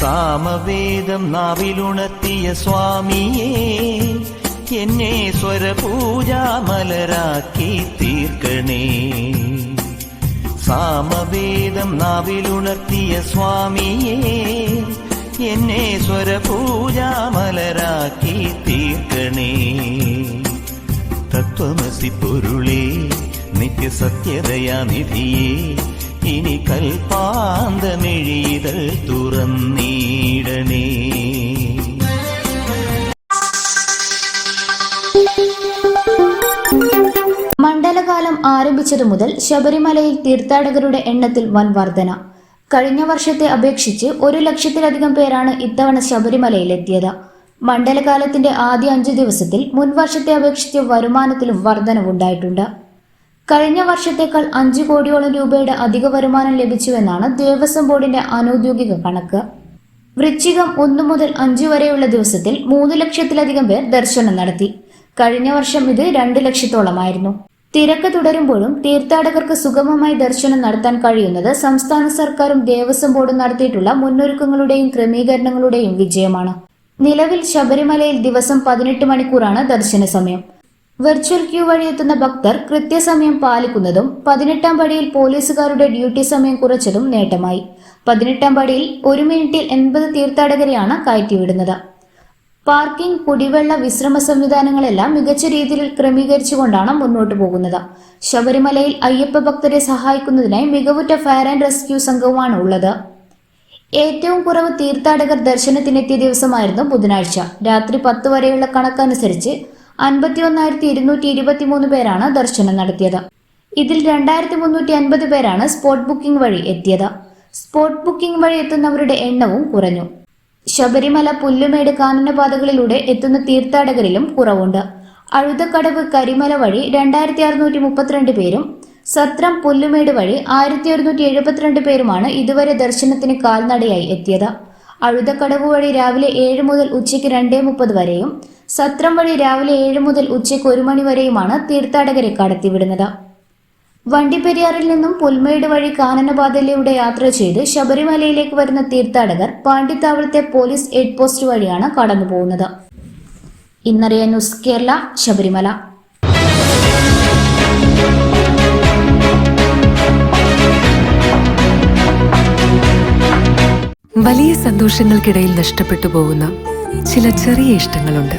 സാമവേദം നാവിലുണർത്തിയ സ്വാമിയേ എന്നെ സ്വരപൂജാമലരാക്കി തീർക്കണേ. സാമവേദം നാവിലുണർത്തിയ സ്വാമിയേ എന്നെ സ്വരപൂജാമലരാക്കി തീർക്കണേ. തത്വമസി പൊരുളേ നിത്യസത്യതയാനിധിയേ ഇനി കൽപ്പാന്തമിഴിതൾ തുറന്നീടണേ. മണ്ഡലകാലം ആരംഭിച്ചതു മുതൽ ശബരിമലയിൽ തീർത്ഥാടകരുടെ എണ്ണത്തിൽ വൻ വർധന. കഴിഞ്ഞ വർഷത്തെ അപേക്ഷിച്ച് ഒരു ലക്ഷത്തിലധികം പേരാണ് ഇത്തവണ ശബരിമലയിലെത്തിയത്. മണ്ഡലകാലത്തിന്റെ ആദ്യ അഞ്ചു ദിവസത്തിൽ മുൻവർഷത്തെ അപേക്ഷിച്ച് വരുമാനത്തിലും വർധനവുണ്ടായിട്ടുണ്ട്. കഴിഞ്ഞ വർഷത്തേക്കാൾ അഞ്ചു കോടിയോളം രൂപയുടെ അധിക വരുമാനം ലഭിച്ചുവെന്നാണ് ദേവസ്വം ബോർഡിന്റെ അനൌദ്യോഗിക കണക്ക്. വൃശ്ചികം ഒന്നു മുതൽ അഞ്ചു വരെയുള്ള ദിവസത്തിൽ മൂന്ന് ലക്ഷത്തിലധികം പേർ ദർശനം നടത്തി. കഴിഞ്ഞ വർഷം ഇത് രണ്ട് ലക്ഷത്തോളമായിരുന്നു. തിരക്ക് തുടരുമ്പോഴും തീർത്ഥാടകർക്ക് സുഗമമായി ദർശനം നടത്താൻ കഴിയുന്നത് സംസ്ഥാന സർക്കാരും ദേവസ്വം ബോർഡും നടത്തിയിട്ടുള്ള മുന്നൊരുക്കങ്ങളുടെയും ക്രമീകരണങ്ങളുടെയും വിജയമാണ്. നിലവിൽ ശബരിമലയിൽ ദിവസം പതിനെട്ട് മണിക്കൂറാണ് ദർശന സമയം. വെർച്വൽ ക്യൂ വഴി എത്തുന്ന ഭക്തർ കൃത്യസമയം പാലിക്കുന്നതും പതിനെട്ടാം പടിയിൽ പോലീസുകാരുടെ ഡ്യൂട്ടി സമയം കുറച്ചതും നേട്ടമായി. പതിനെട്ടാം പടിയിൽ ഒരു മിനിറ്റിൽ എൺപത് തീർത്ഥാടകരെയാണ് കയറ്റിവിടുന്നത്. പാർക്കിംഗ് കുടിവെള്ള വിശ്രമ സംവിധാനങ്ങളെല്ലാം മികച്ച രീതിയിൽ ക്രമീകരിച്ചുകൊണ്ടാണ് മുന്നോട്ട് പോകുന്നത്. ശബരിമലയിൽ അയ്യപ്പ ഭക്തരെ സഹായിക്കുന്നതിനായി മികവുറ്റ ഫയർ ആൻഡ് റെസ്ക്യൂ സംഘവുമാണ് ഉള്ളത്. ഏറ്റവും കുറവ് തീർത്ഥാടകർ ദർശനത്തിനെത്തിയ ദിവസമായിരുന്നു ബുധനാഴ്ച. രാത്രി പത്ത് വരെയുള്ള കണക്കനുസരിച്ച് അൻപത്തി ഒന്നായിരത്തി ഇരുന്നൂറ്റി ഇരുപത്തിമൂന്ന് പേരാണ് ദർശനം നടത്തിയത്. ഇതിൽ രണ്ടായിരത്തി മുന്നൂറ്റി അൻപത് പേരാണ് സ്പോട്ട് ബുക്കിംഗ് വഴി എത്തിയത്. സ്പോട്ട് ബുക്കിംഗ് വഴി എത്തുന്നവരുടെ എണ്ണവും കുറഞ്ഞു. ശബരിമല പുല്ലുമേട് കാനനപാതകളിലൂടെ എത്തുന്ന തീർത്ഥാടകരിലും കുറവുണ്ട്. അഴുതക്കടവ് കരിമല വഴി രണ്ടായിരത്തി അറുന്നൂറ്റി മുപ്പത്തിരണ്ട് പേരും സത്രം പുല്ലുമേട് വഴി ആയിരത്തി ഒരുന്നൂറ്റി എഴുപത്തിരണ്ട് പേരുമാണ് ഇതുവരെ ദർശനത്തിന് കാൽനടയായി എത്തിയത്. അഴുതക്കടവ് വഴി രാവിലെ ഏഴ് മുതൽ ഉച്ചയ്ക്ക് രണ്ടേ മുപ്പത് വരെയും സത്രം വഴി രാവിലെ ഏഴ് മുതൽ ഉച്ചയ്ക്ക് ഒരു മണി വരെയുമാണ് തീർത്ഥാടകരെ കടത്തിവിടുന്നത്. വണ്ടിപ്പെരിയാറിൽ നിന്നും പുൽമേട് വഴി കാനനപാതയിലൂടെ യാത്ര ചെയ്ത് ശബരിമലയിലേക്ക് വരുന്ന തീർത്ഥാടകർ പാണ്ഡിത്താവളത്തെ പോലീസ് എയ്ഡ് പോസ്റ്റ് വഴിയാണ് കടന്നു പോകുന്നത് ഇന്നറിയ ന്യൂസ് കേരള ശബരിമല. വലിയ സന്തോഷങ്ങൾക്കിടയിൽ നഷ്ടപ്പെട്ടു പോകുന്ന ചില ചെറിയ ഇഷ്ടങ്ങളുണ്ട്.